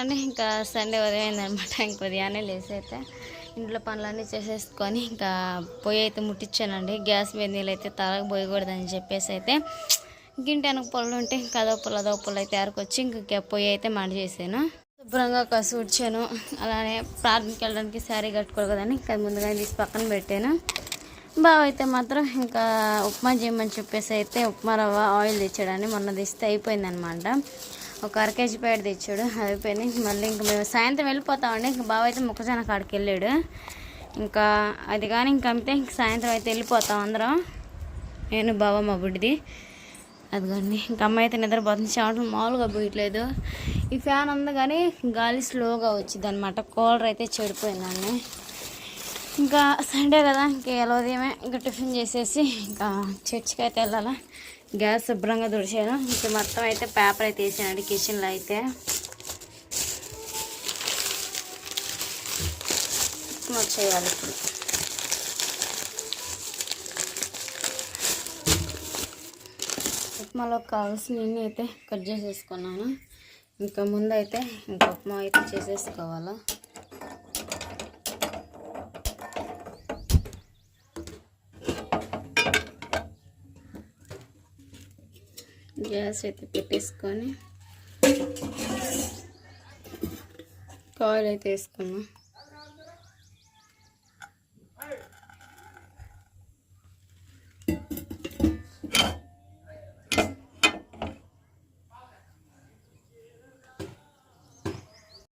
అంటే ఇంకా సండే ఉదయం అయిందనమాట ఇంక ఉదయాన్నే లేసి అయితే ఇంట్లో పనులన్నీ చేసేసుకొని ఇంకా పొయ్యి అయితే ముట్టించానండి గ్యాస్ మీద నీళ్ళు అయితే తలకు పోయకూడదని చెప్పేసి అయితే గింటి వెనక పొలం ఉంటే ఇంకా అదో పొల అదో పొల అయితే ఏరుకొచ్చి ఇంక పొయ్యి అయితే మంట చేశాను శుభ్రంగా కసు ఉడ్చాను అలానే ప్రార్థనకి వెళ్ళడానికి శారీ కట్టుకోవాలి ఇంకా ముందుగా తీసి పక్కన పెట్టాను. బావ అయితే మాత్రం ఇంకా ఉప్మా చేయమని చెప్పేసి అయితే ఉప్మా రవ్వ ఆయిల్ తెచ్చాడని మొన్న తెస్తే అయిపోయిందనమాట. ఒక అర కేజీ ప్యాకెట్ తెచ్చాడు. అయిపోయింది. మళ్ళీ ఇంక మేము సాయంత్రం వెళ్ళిపోతామండి. ఇంకా బావ అయితే మొక్కజొన్న కాడికి వెళ్ళాడు. ఇంకా అది కానీ ఇంక అమ్మితే ఇంక సాయంత్రం అయితే వెళ్ళిపోతాం అందరం. నేను బావ మా బుడ్డిది. అదిగోండి. ఇంక అమ్మాయి అయితే నిద్రపోతుంది. చెమటలు మామూలుగా పోయట్లేదు. ఈ ఫ్యాన్ ఉంది కానీ గాలి స్లోగా వచ్చింది అనమాట కూలర్ అయితే చెడిపోయిందండి. ఇంకా సండే కదా. ఇంకా ఎలా ఉదయమే ఇంకా టిఫిన్ చేసేసి ఇంకా చర్చికి అయితే వెళ్ళాలా. గ్యాస్ శుభ్రంగా తుడిచాను. ఇంకా మొత్తం అయితే పేపర్ అయితే వేసానండి కిచెన్లో అయితే. ఉప్మా చేయాలి ఇప్పుడు? ఉప్మాలో కావాల్సిన అయితే కట్ చేసేసుకున్నాను. ఇంకా ముందు అయితే ఇంకా ఉప్మా అయితే చేసేసుకోవాలా. గ్యాస్ అయితే పెట్టేసుకొని కాయిల్ అయితే వేసుకున్నాం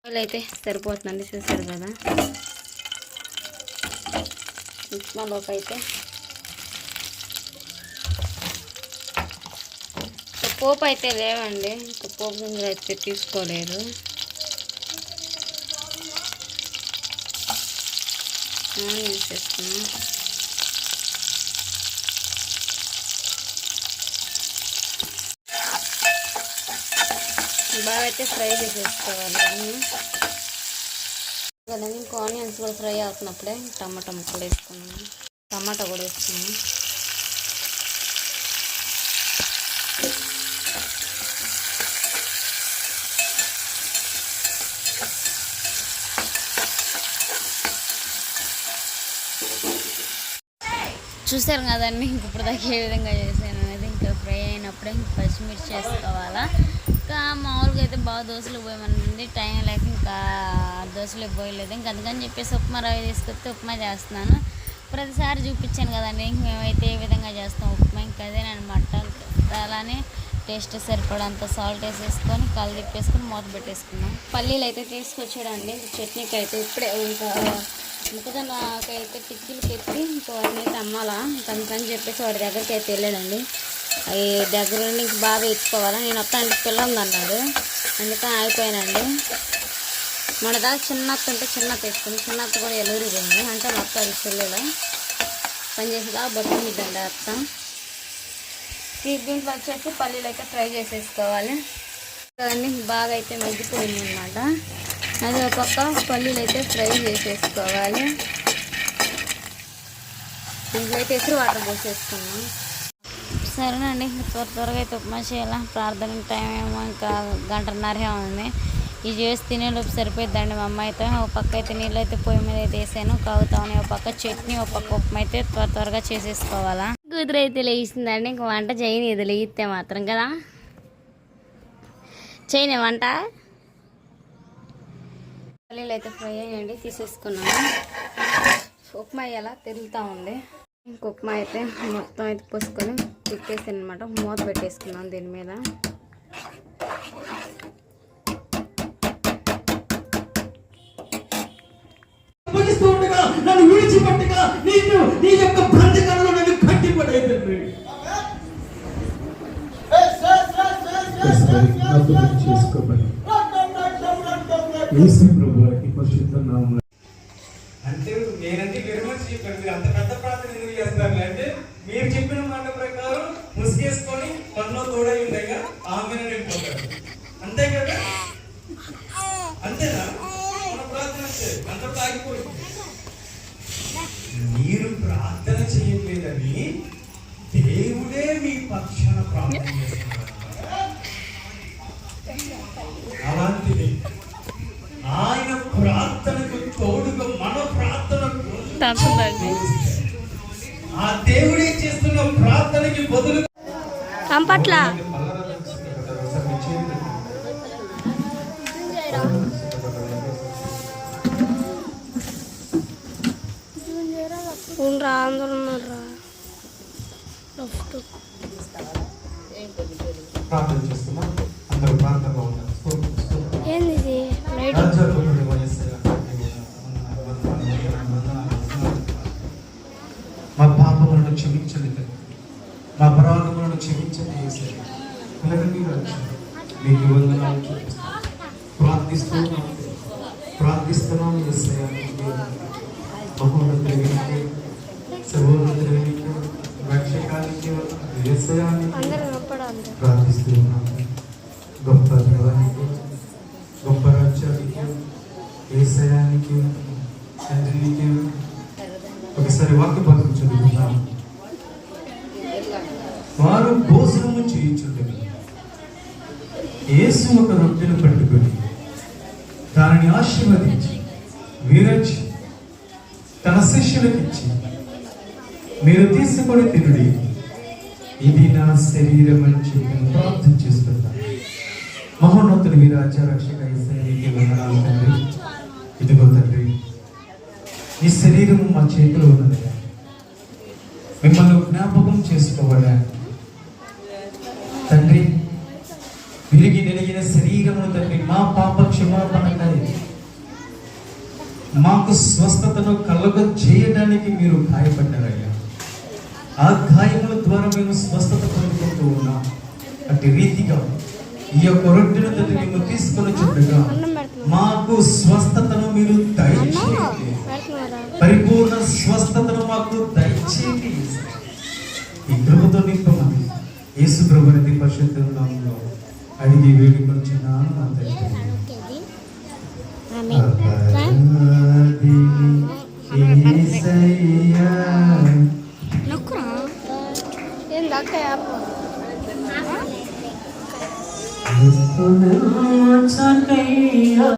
ఆయిల్ అయితే సరిపోతుందండి చూసారు కదా? ఉప్మాలోకి అయితే పోపు అయితే లేవండి. ఇంకా పోపు గింజలు అయితే తీసుకోలేదు. ఆనియన్స్ బాగా అయితే ఫ్రై చేసేసుకోవాలి కదండి ఇంకా ఆనియన్స్ కూడా ఫ్రై అవుతున్నప్పుడే టమాటా ముక్కలు వేసుకున్నాము టమాటా కూడా వేసుకున్నాం చూసారు కదండి ఇంక ఇప్పుడు దాకా ఏ విధంగా చేశాను అనేది ఇంకా ఫ్రై అయినప్పుడే ఇంక పచ్చిమిర్చి వేసుకోవాలా ఇంకా మామూలుగా అయితే బాగా దోశలు పోయమనింది టైం లేక ఇంకా దోశలు పోయలేదు. ఇంకా అందుకని చెప్పేసి ఉప్మా రవి తీసుకొస్తే ఉప్మా చేస్తున్నాను. ప్రతిసారి చూపించాను కదండి ఇంక మేమైతే ఏ విధంగా చేస్తాం ఉప్మా ఇంకా అదేనమాట అలానే టేస్ట్ సరిపడంత సాల్ట్ వేసేసుకొని కళ్ళు తిప్పేసుకొని మూత పెట్టేసుకున్నాం. పల్లీలు అయితే తీసుకొచ్చాడండి చట్నీకి అయితే ఇప్పుడే ఇంకా మొక్కజొన్నకి అయితే పిచ్చిలు ఎత్తి ఇంకో వాటిని అయితే అమ్మాలా? ఇంకా అందుకని చెప్పేసి వాడి దగ్గరికి అయితే వెళ్ళాడండి అవి దగ్గర నుండి ఇంక బాగా ఎత్తుకోవాలా? నేను వస్తాను పిల్ల ఉందన్నాడు అందుకని ఆగిపోయానండి. మన దాకా చిన్నత్త ఉంటే చిన్నత్త చిన్న చిన్నత్త కూడా ఎలుగురి పోయింది అంటే మొత్తం అది చెల్లెలు? పని చేసేదా? అత్త. దీంట్లో వచ్చేసి పల్లీలు అయితే ఫ్రై చేసేసుకోవాలి. కదండి బాగా అయితే మగ్గిపోయింది అనమాట అది ఒక పక్క పల్లీలు అయితే ఫ్రై చేసేసుకోవాలి. ఇంట్లో అయితే ఎసురు వాటర్ పోసేసుకున్నాం సరేనండి త్వర త్వరగా అయితే ఉప్మా చేయాలా? ప్రార్థన టైం ఏమో ఇంకా గంటన్నర ఉంది. ఇది చేసి తినేలోపు సరిపోద్దండి మా అమ్మ అయితే. ఒక పక్క అయితే నీళ్ళు అయితే పొయ్యి మీద అయితే వేసాను కాగుతామని ఒక పక్క చట్నీ ఒక పక్క ఉప్మా అయితే త్వర త్వరగా చేసేసుకోవాలా? కూతురు అయితే లేచిందండి ఇంక వంట చేయని ఇది లేస్తే మాత్రం కదా? చేయని వంట పల్లీలు అయితే ఫ్రై అయ్యండి తీసేసుకున్నాను. ఉప్మా ఎలా తిరుగుతూ ఉంది. ఇంక ఉప్మా అయితే మొత్తం అయితే పోసుకొని తిప్పేసాను అనమాట మూత పెట్టేసుకున్నాను దీని మీద. అప్పగిస్తూ నామమున అంటే నేనంటే విరమణ చెప్పాను. అంత పెద్ద ప్రార్థన ఎందుకు చేస్తారు అంటే మీరు చెప్పిన మాట ప్రకారం ముసుగేసుకొని పనిలో తోడై ఉండగా ఆమె వెళ్ళిపోతారు అంతే కదా? అంతేనా? మన ప్రార్థన అంతే. అంత ఆగిపోయింది మీరు ప్రార్థన చేయట్లేదని దేవుడే మీ పక్షాన ప్రార్థన ఉండరా అందరు ఉన్నారా. ఏంది లైట్ వయస్సు మా పాపములను క్షమించండి. మా అపరాధములను క్షమించండి యేసయ్య. పిల్లలకి రక్షణ. మీకు వందనాలు చూపిస్తాం. ప్రార్థిస్తున్నాం ప్రార్థిస్తున్నాం యేసయ్య. మీకు మహోన్నతుడికి నీకే, సర్వోన్నతుడికి నీకే, రక్షకానికి యేసయ్యానికి అందరూ నొప్పడాలి ప్రార్థిస్తూ ఉన్నాము గొప్ప దేవానికి గొప్ప రాజ్యానికి ఏసయానికి తండ్రికి ఒకసారి వాక్య పత్రం చదువుకుందాం వారు భోజనము చేయించుండగా యేసు ఒక రొట్టెను పట్టుకొని దానిని ఆశీర్వదించి వీరచి తన శిష్యులకు ఇచ్చి మీరు తీసుకొని తినుడి. ఇది నా శరీరం అని చెప్పి ప్రార్థన చేస్తున్నాను. మహోన్నతుడు మీరు ఆచారక్షక ఈశ్వరికి వందనాలు తండ్రి. ఇదిగో తండ్రి ఈ శరీరం మా చేతిలో ఉన్నది. మిమ్మల్ని జ్ఞాపకం చేసుకోవడానికి తండ్రి విరిగి నిలిగిన శరీరము తండ్రి మా పాప క్షమాపణకై మాకు స్వస్థతను కలుగ చేయడానికి మీరు గాయపడ్డారయ్యా. ఆ గాయముల ద్వారా మేము స్వస్థత పొందుకుంటూ ఉన్నాం. అటు రీతిగా ఈ యొక్క రొట్టెను తండ్రి మేము తీసుకొని చుట్టగా మాకు స్వస్థతను మీరు దయచేయండి. పరిపూర్ణ స్వస్థతను మాకు దయచేయండి. ఈ కృపతో నింపమని యేసు ప్రభుని పరిశుద్ధ నామంలో అడిగి వేడుకొచ్చున్నాను నా తండ్రి